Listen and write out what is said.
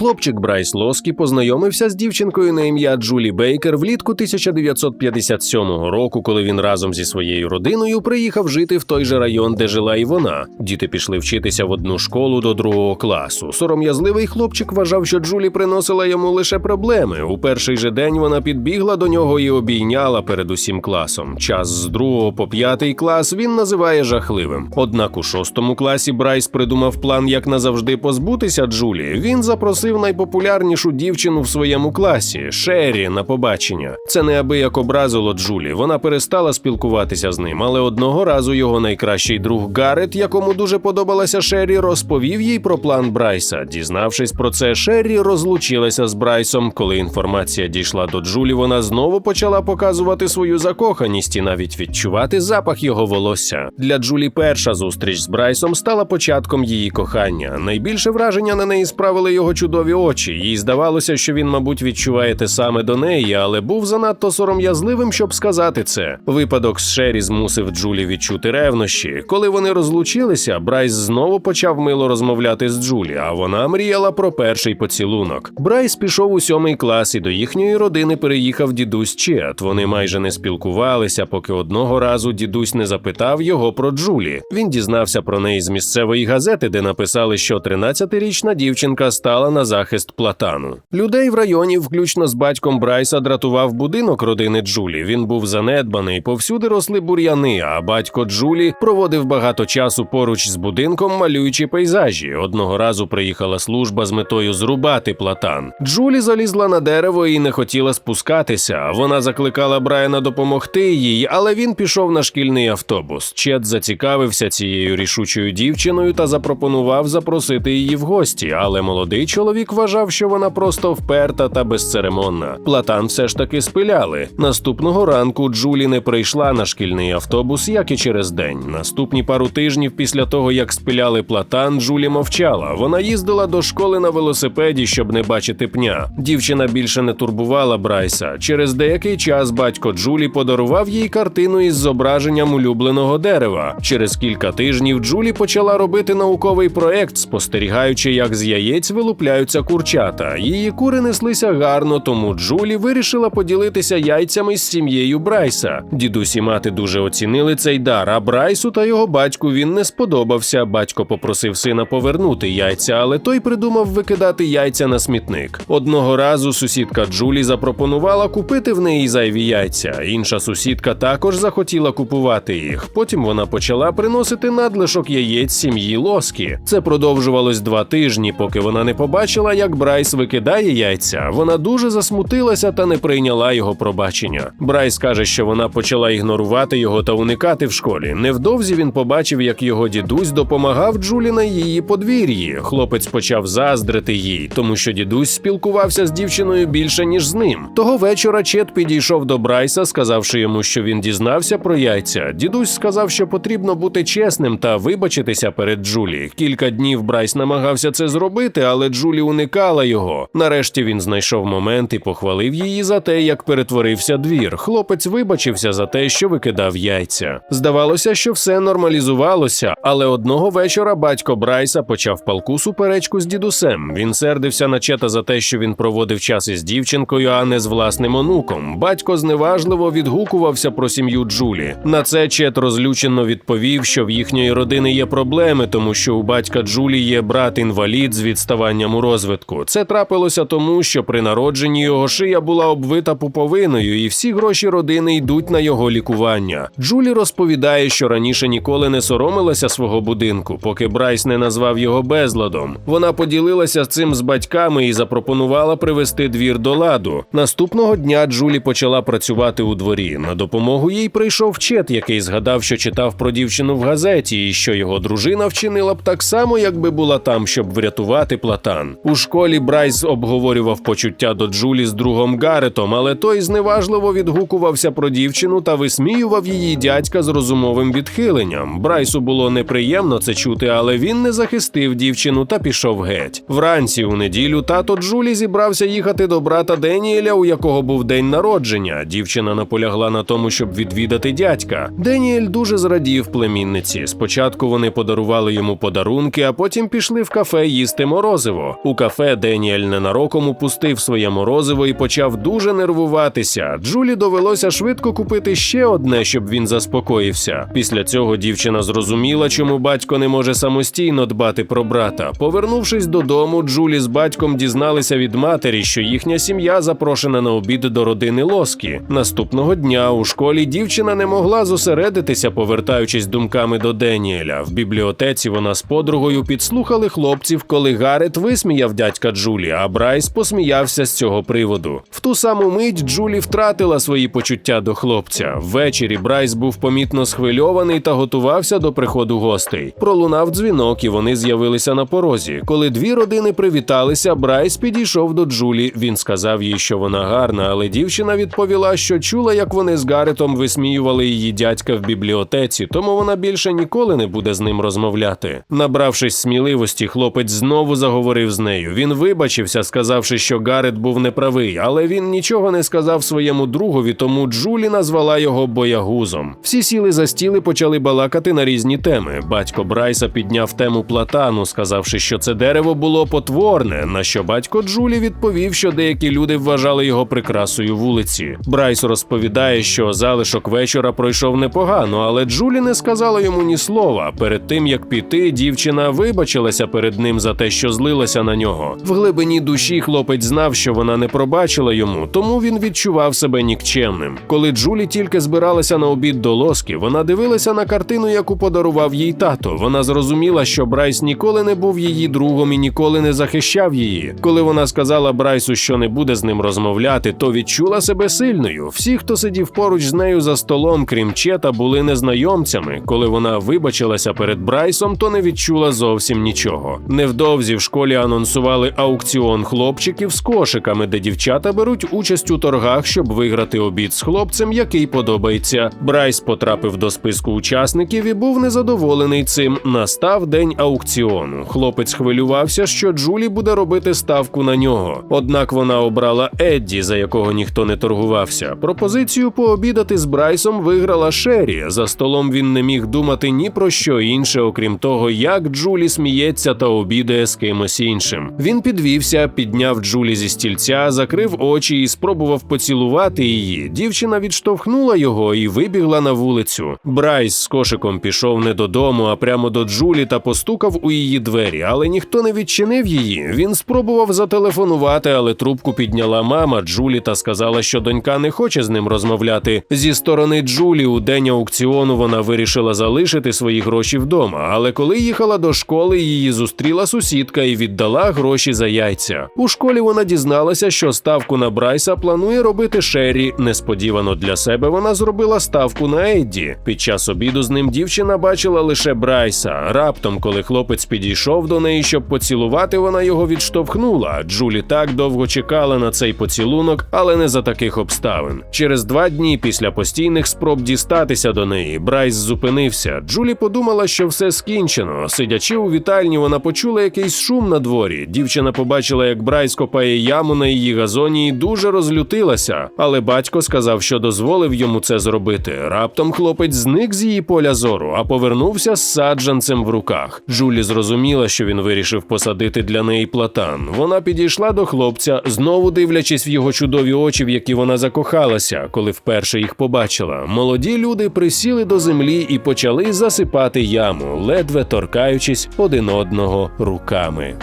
Хлопчик Брайс Лоскі познайомився з дівчинкою на ім'я Джулі Бейкер влітку 1957 року, коли він разом зі своєю родиною приїхав жити в той же район, де жила і вона. Діти пішли вчитися в одну школу до другого класу. Сором'язливий хлопчик вважав, що Джулі приносила йому лише проблеми. У перший же день вона підбігла до нього і обійняла перед усім класом. Час з другого по п'ятий клас він називає жахливим. Однак у шостому класі Брайс придумав план, як назавжди позбутися Джулі. Він запросив найпопулярнішу дівчину в своєму класі Шері на побачення. Це неабияк образило Джулі. Вона перестала спілкуватися з ним, але одного разу його найкращий друг Гарет, якому дуже подобалася Шері, розповів їй про план Брайса. Дізнавшись про це, Шері розлучилася з Брайсом. Коли інформація дійшла до Джулі, вона знову почала показувати свою закоханість і навіть відчувати запах його волосся. Для Джулі перша зустріч з Брайсом стала початком її кохання. Найбільше враження на неї справили його чудові очі. Їй здавалося, що він, мабуть, відчуває те саме до неї, але був занадто сором'язливим, щоб сказати це. Випадок з Шері змусив Джулі відчути ревнощі. Коли вони розлучилися, Брайс знову почав мило розмовляти з Джулі, а вона мріяла про перший поцілунок. Брайс пішов у сьомий клас і до їхньої родини переїхав дідусь Чет. Вони майже не спілкувалися, поки одного разу дідусь не запитав його про Джулі. Він дізнався про неї з місцевої газети, де написали, що 13-річна дівчинка стала на захист платану. Людей в районі, включно з батьком Брайса, дратував будинок родини Джулі. Він був занедбаний, повсюди росли бур'яни. А батько Джулі проводив багато часу поруч з будинком, малюючи пейзажі. Одного разу приїхала служба з метою зрубати платан. Джулі залізла на дерево і не хотіла спускатися. Вона закликала Брайана допомогти їй, але він пішов на шкільний автобус. Чет зацікавився цією рішучою дівчиною та запропонував запросити її в гості. Але молодий чоловік вважав, що вона просто вперта та безцеремонна. Платан все ж таки спиляли. Наступного ранку Джулі не прийшла на шкільний автобус, як і через день. Наступні пару тижнів після того, як спиляли платан, Джулі мовчала. Вона їздила до школи на велосипеді, щоб не бачити пня. Дівчина більше не турбувала Брайса. Через деякий час батько Джулі подарував їй картину із зображенням улюбленого дерева. Через кілька тижнів Джулі почала робити науковий проект, спостерігаючи, як з яєць вилупляються курчата. Її кури неслися гарно, тому Джулі вирішила поділитися яйцями з сім'єю Брайса. Дідусь і мати дуже оцінили цей дар. А Брайсу та його батьку він не сподобався. Батько попросив сина повернути яйця, але той придумав викидати яйця на смітник. Одного разу сусідка Джулі запропонувала купити в неї зайві яйця. Інша сусідка також захотіла купувати їх. Потім вона почала приносити надлишок яєць сім'ї Лоскі. Це продовжувалось два тижні, поки вона не побачила, як Брайс викидає яйця. Вона дуже засмутилася та не прийняла його пробачення. Брайс каже, що вона почала ігнорувати його та уникати в школі. Невдовзі він побачив, як його дідусь допомагав Джулі на її подвір'ї. Хлопець почав заздрити їй, тому що дідусь спілкувався з дівчиною більше ніж з ним. Того вечора Чет підійшов до Брайса, сказавши йому, що він дізнався про яйця. Дідусь сказав, що потрібно бути чесним та вибачитися перед Джулі. Кілька днів Брайс намагався це зробити, але Джулі уникала його. Нарешті він знайшов момент і похвалив її за те, як перетворився двір. Хлопець вибачився за те, що викидав яйця. Здавалося, що все нормалізувалося, але одного вечора батько Брайса почав палку суперечку з дідусем. Він сердився на чета за те, що він проводив час із дівчинкою, а не з власним онуком. Батько зневажливо відгукувався про сім'ю Джулі. На це Чет розлючено відповів, що в їхньої родини є проблеми, тому що у батька Джулі є брат-інвалід з відставанням у розвитку. Це трапилося тому, що при народженні його шия була обвита пуповиною, і всі гроші родини йдуть на його лікування. Джулі розповідає, що раніше ніколи не соромилася свого будинку, поки Брайс не назвав його безладом. Вона поділилася цим з батьками і запропонувала привести двір до ладу. Наступного дня Джулі почала працювати у дворі. На допомогу їй прийшов чет, який згадав, що читав про дівчину в газеті, і що його дружина вчинила б так само, якби була там, щоб врятувати платан. У школі Брайс обговорював почуття до Джулі з другом Гаретом, але той зневажливо відгукувався про дівчину та висміював її дядька з розумовим відхиленням. Брайсу було неприємно це чути, але він не захистив дівчину та пішов геть. Вранці у неділю тато Джулі зібрався їхати до брата Деніеля, у якого був день народження. Дівчина наполягла на тому, щоб відвідати дядька. Деніель дуже зрадів племінниці. Спочатку вони подарували йому подарунки, а потім пішли в кафе їсти морозиво. У кафе Деніель ненароком упустив своє морозиво і почав дуже нервуватися. Джулі довелося швидко купити ще одне, щоб він заспокоївся. Після цього дівчина зрозуміла, чому батько не може самостійно дбати про брата. Повернувшись додому, Джулі з батьком дізналися від матері, що їхня сім'я запрошена на обід до родини Лоскі. Наступного дня у школі дівчина не могла зосередитися, повертаючись думками до Деніеля. В бібліотеці вона з подругою підслухали хлопців, коли Гарет висміяв дядька Джулі, а Брайс посміявся з цього приводу. В ту саму мить Джулі втратила свої почуття до хлопця. Ввечері Брайс був помітно схвильований та готувався до приходу гостей. Пролунав дзвінок, і вони з'явилися на порозі. Коли дві родини привіталися, Брайс підійшов до Джулі. Він сказав їй, що вона гарна, але дівчина відповіла, що чула, як вони з Гаретом висміювали її дядька в бібліотеці, тому вона більше ніколи не буде з ним розмовляти. Набравшись сміливості, хлопець знову заговорив з нею. Він вибачився, сказавши, що Гарет був неправий, але він нічого не сказав своєму другові, тому Джулі назвала його боягузом. Всі сіли за стіл і почали балакати на різні теми. Батько Брайса підняв тему платану, сказавши, що це дерево було потворне. На що батько Джулі відповів, що деякі люди вважали його прикрасою вулиці. Брайс розповідає, що залишок вечора пройшов непогано, але Джулі не сказала йому ні слова. Перед тим як піти, дівчина вибачилася перед ним за те, що злилася на нього. В глибині душі хлопець знав, що вона не пробачила йому, тому він відчував себе нікчемним. Коли Джулі тільки збиралася на обід до лоски, вона дивилася на картину, яку подарував їй тато. Вона зрозуміла, що Брайс ніколи не був її другом і ніколи не захищав її. Коли вона сказала Брайсу, що не буде з ним розмовляти, то відчула себе сильною. Всі, хто сидів поруч з нею за столом, крім Чета, були незнайомцями. Коли вона вибачилася перед Брайсом, то не відчула зовсім нічого. Невдовзі в школі анонсували аукціон хлопчиків з кошиками, де дівчата беруть участь у торгах, щоб виграти обід з хлопцем, який подобається. Брайс потрапив до списку учасників і був незадоволений цим. Настав день аукціону. Хлопець хвилювався, що Джулі буде робити ставку на нього. Однак вона обрала Едді, за якого ніхто не торгувався. Пропозицію пообідати з Брайсом виграла Шері. За столом він не міг думати ні про що інше, окрім того, як Джулі сміється та обідає з кимось іншим. Він підвівся, підняв Джулі зі стільця, закрив очі і спробував поцілувати її. Дівчина відштовхнула його і вибігла на вулицю. Брайс з кошиком пішов не додому, а прямо до Джулі та постукав у її двері, але ніхто не відчинив її. Він спробував зателефонувати, але трубку підняла мама Джулі та сказала, що донька не хоче з ним розмовляти. Зі сторони Джулі у день аукціону вона вирішила залишити свої гроші вдома. Але коли їхала до школи, її зустріла сусідка і віддала гроші за яйця. У школі вона дізналася, що ставку на Брайса планує робити Шері. Несподівано для себе вона зробила ставку на Едді. Під час обіду з ним дівчина бачила лише Брайса. Раптом, коли хлопець підійшов до неї, щоб поцілувати, вона його відштовхнула. Джулі так довго чекала на цей поцілунок, але не за таких обставин. Через два дні після постійних спроб дістатися до неї, Брайс зупинився. Джулі подумала, що все скінчено. Сидячи у вітальні, вона почула якийсь шум на дворі. Дівчина побачила, як Брайс копає яму на її газоні і дуже розлютилася. Але батько сказав, що дозволив йому це зробити. Раптом хлопець зник з її поля зору, а повернувся з саджанцем в руках. Джулі зрозуміла, що він вирішив посадити для неї платан. Вона підійшла до хлопця, знову дивлячись в його чудові очі, в які вона закохалася, коли вперше їх побачила. Молоді люди присіли до землі і почали засипати яму, ледве торкаючись один одного руками.